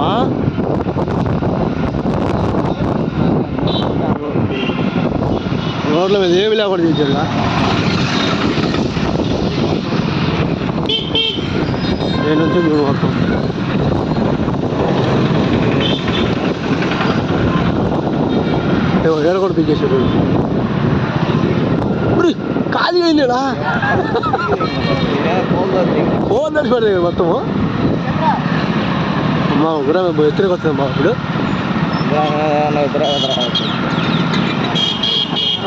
రోడ్లో రోడ్ల మీద ఏమి లేకుండా చేసేలా? నేను వచ్చి మీరు మొత్తం ఏడ కూడా పీకేసాడు ఇప్పుడు ఖాళీ అయిందేడా ఫోన్ నడిచిపోయాడు మొత్తము. మా కూడా ఎత్తురికి వస్తుంది మా ఇప్పుడు.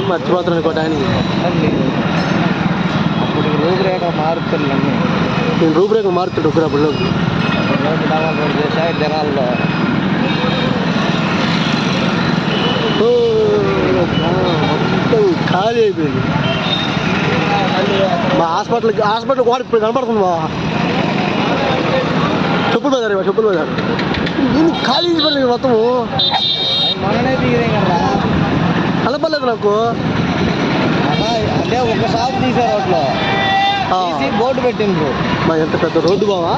మర్చిపోతున్నాను ఇంకోటి ఆయనకి అప్పుడు రూపురేఖ మారుతున్నాను నేను రూపురేఖ మారుతాడు ఒకరప్పుడులోకి రోడ్డు డెవలప్మెంట్ జనాల్లో. మొత్తం ఖాళీ అయిపోయింది. మా హాస్పిటల్కి హాస్పిటల్ గోడ ఇప్పుడు కనపడుతుంది మా. చెప్పులు బజారు ఇది ఖాళీ అయిపోయింది మొత్తము కనపడలేదు నాకు అంటే ఒక షాప్ తీసారు అట్లా బోర్డు పెట్టిండ్రు మా ఎంత పెద్ద రోడ్డు బావా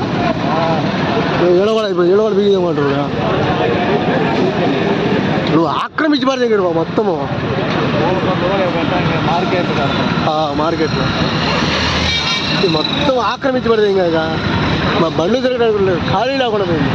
ఏడవాడ అయిపోయింది ఏడవాడ బిగిందమంటారు నువ్వు ఆక్రమించి పడింది ఇక్కడ మొత్తము మార్కెట్లో. మొత్తం ఆక్రమించబడింది ఇంకా. మా బండ్లు తిరగడానికి లేదు ఖాళీ లేకుండా పోయింది.